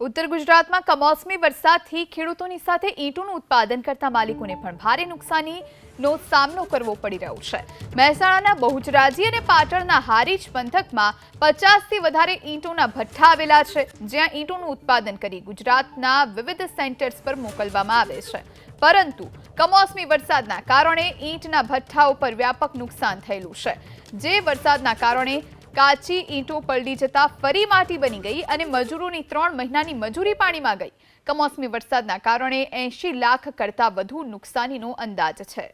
ઉત્તર ગુજરાતમાં કમોસમી વરસાદથી ખેડૂતોની સાથે ઈંટોનું ઉત્પાદન કરતા માલિકોને પણ ભારે નુકસાનીનો સામનો કરવો પડી રહ્યો છે. મહેસાણાના બહુચરાજી અને પાટણના હારીજ પંથકમાં પચાસથી વધારે ઈંટોના ભઠ્ઠા આવેલા છે, જ્યાં ઈંટોનું ઉત્પાદન કરી ગુજરાતના વિવિધ સેન્ટર્સ પર મોકલવામાં આવે છે. પરંતુ કમોસમી વરસાદના કારણે ઈંટના ભઠ્ઠા ઉપર વ્યાપક નુકસાન થયેલું છે. જે વરસાદના કારણે કાચી ઈંટો પલડી જતા ફરી માટી બની ગઈ અને મજૂરોની ત્રણ મહિનાની મજૂરી પાણીમાં ગઈ. કમોસમી વરસાદના કારણે એંશી લાખ કરતાં વધુ નુકસાનીનો અંદાજ છે.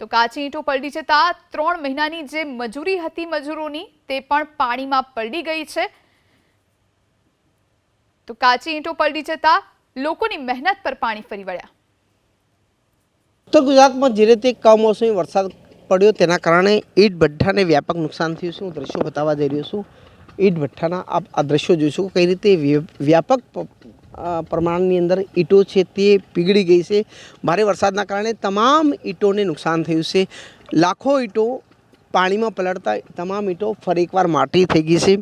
તો કાચી ઈંટો પલડી જતા ત્રણ મહિનાની જે મજૂરી હતી મજૂરોની, તે પણ પાણીમાં પલડી ગઈ છે. તો કાચી ઈંટો પલડી જતા લોકોની મહેનત પર પાણી ફરી વળ્યા. ઉત્તર ગુજરાતમાં જે રીતે કમોસમી વરસાદ પડ્યો તેના કારણે ઈટ ભઠ્ઠાને વ્યાપક નુકસાન થયું છે. હું દ્રશ્યો બતાવવા જઈ રહ્યો છું. ઈટ ભઠ્ઠાના આપ આ દ્રશ્યો જોઈશું કઈ રીતે વ્ય- વ્યાપક પ્રમાણની અંદર ઈંટો છે તે પીગળી ગઈ છે. ભારે વરસાદના કારણે તમામ ઈંટોને નુકસાન થયું છે. લાખો ઈંટો પાણીમાં પલળતા તમામ ઈંટો ફરી એકવાર માટી થઈ ગઈ છે.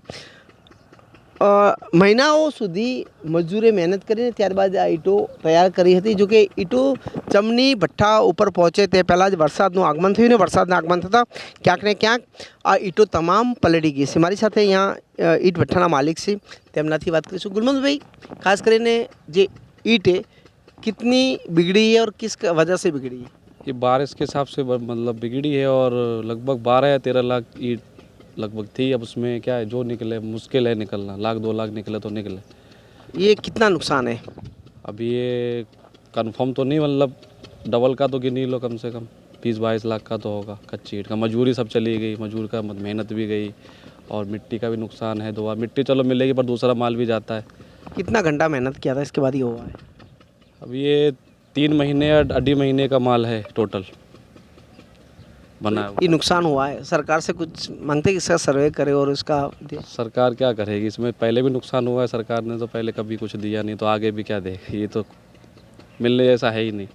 મહિનાઓ સુધી મજૂરે મહેનત કરીને ત્યારબાદ આ ઈંટો તૈયાર કરી હતી જો કે ઈંટો ચમની ભઠ્ઠા ઉપર પહોંચે તે પહેલાં જ વરસાદનું આગમન થયું ને વરસાદના આગમન થતાં ક્યાંક ને ક્યાંક આ ઈંટો તમામ પલળી ગઈ છે મારી સાથે અહીંયા અ, ઈંટ ભઠ્ઠાના માલિક છે તેમનાથી વાત કરીશું ગુલમંદભાઈ ખાસ કરીને જે ईंट है कितनी बिगड़ी है और किस वजह से बिगड़ी है ये बारिश के हिसाब से ब- मतलब बिगड़ी है और लगभग बारह या तेरह लाख ईट लगभग थी अब उसमें क्या है जो निकले मुश्किल है निकलना लाख दो लाख निकले तो निकले। ये कितना नुकसान है? अब ये कंफर्म तो नहीं मतलब डबल का तो गिन लो कम से कम बीस बाईस लाख का तो होगा कच्ची ईट का। मजदूरी सब चली गई मजदूर का मत- मेहनत भी गई और मिट्टी का भी नुकसान है दोबारा मिट्टी चलो मिलेगी पर दूसरा माल भी जाता है। कितना घंटा मेहनत किया था इसके बाद ये हुआ है? अब ये तीन महीने या अढ़ी महीने का माल है टोटल हुआ ये नुकसान हुआ है। सरकार से कुछ मांगते हैं कि इसका सर्वे करे और उसका सरकार क्या करेगी? इसमें पहले भी नुकसान हुआ है। सरकार ने तो पहले कभी कुछ दिया नहीं तो आगे भी क्या देगी ये तो मिलने जैसा है ही नहीं।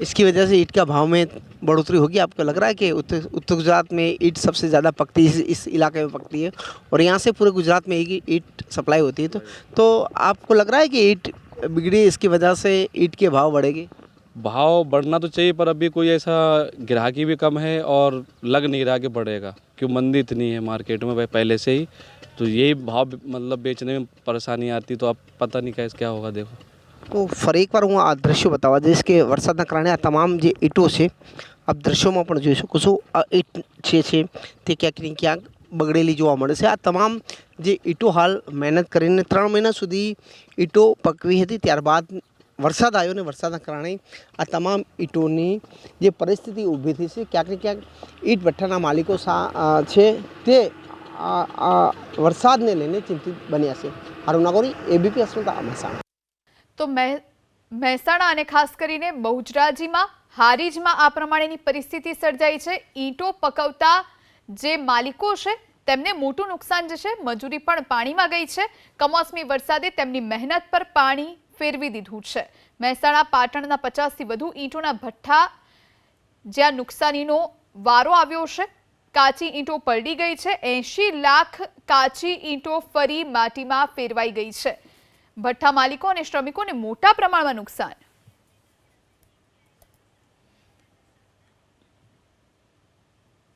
इसकी वजह से ईट का भाव में बढ़ोतरी होगी? आपको लग रहा है कि उत्तर उत्तर गुजरात में ईट सबसे ज़्यादा पकती है? इस, इस इलाके में पकती है। और यहाँ से पूरे गुजरात में ही ईट सप्लाई होती है। तो तो आपको लग रहा है कि ईट बिगड़ी इसकी वजह से ईट के भाव बढ़ेगी? भाव बढ़ना तो चाहिए पर अभी कोई ऐसा ग्राहकी भी कम है और लग नहीं रहा कि बढ़ेगा क्यों मंदी इतनी है मार्केट में भाई पहले से ही तो यही भाव मतलब बेचने में परेशानी आती तो अब पता नहीं कैसे क्या होगा देखो તો ફરી એકવાર હું આ દ્રશ્યો બતાવવા જઈશ કે વરસાદના કારણે આ તમામ જે ઈંટો છે આપ દ્રશ્યોમાં પણ જોઈ શકો છો આ ઈંટ છે છે તે ક્યાંક ને ક્યાંક બગડેલી જોવા મળે છે આ તમામ જે ઈંટો હાલ મહેનત કરીને ત્રણ મહિના સુધી ઈંટો પકવી હતી ત્યારબાદ વરસાદ આવ્યો ને વરસાદના કારણે આ તમામ ઈંટોની જે પરિસ્થિતિ ઊભી થઈ છે, ક્યાંક ને ક્યાંક ઈંટ ભઠ્ઠાના માલિકો છે, તે વરસાદને લઈને ચિંતિત બન્યા છે. હારું નાગોરી એબીપી અસ્મિતા, મહેસાણા. તો મહે- મહેસાણા અને ખાસ કરીને બહુજરાજીમાં હારીજમાં આ પ્રમાણેની પરિસ્થિતિ સર્જાઈ છે. ઈંટો પકવતા જે માલિકો છે, તેમને મોટું નુકસાન જે છે મજૂરી પણ પાણીમાં ગઈ છે. કમોસમી વરસાદે તેમની મહેનત પર પાણી ફેરવી દીધું છે. મહેસાણા, પાટણના પચાસથી વધુ ઈંટોના ભઠ્ઠા જ્યાં નુકસાનીનો વારો આવ્યો છે. કાચી ઈંટો પલડી ગઈ છે. એંશી લાખ કાચી ઈંટો ફરી માટીમાં ફેરવાઈ ગઈ છે. ભઠ્ઠા માલિકો અને શ્રમિકોને મોટા પ્રમાણમાં નુકસાન.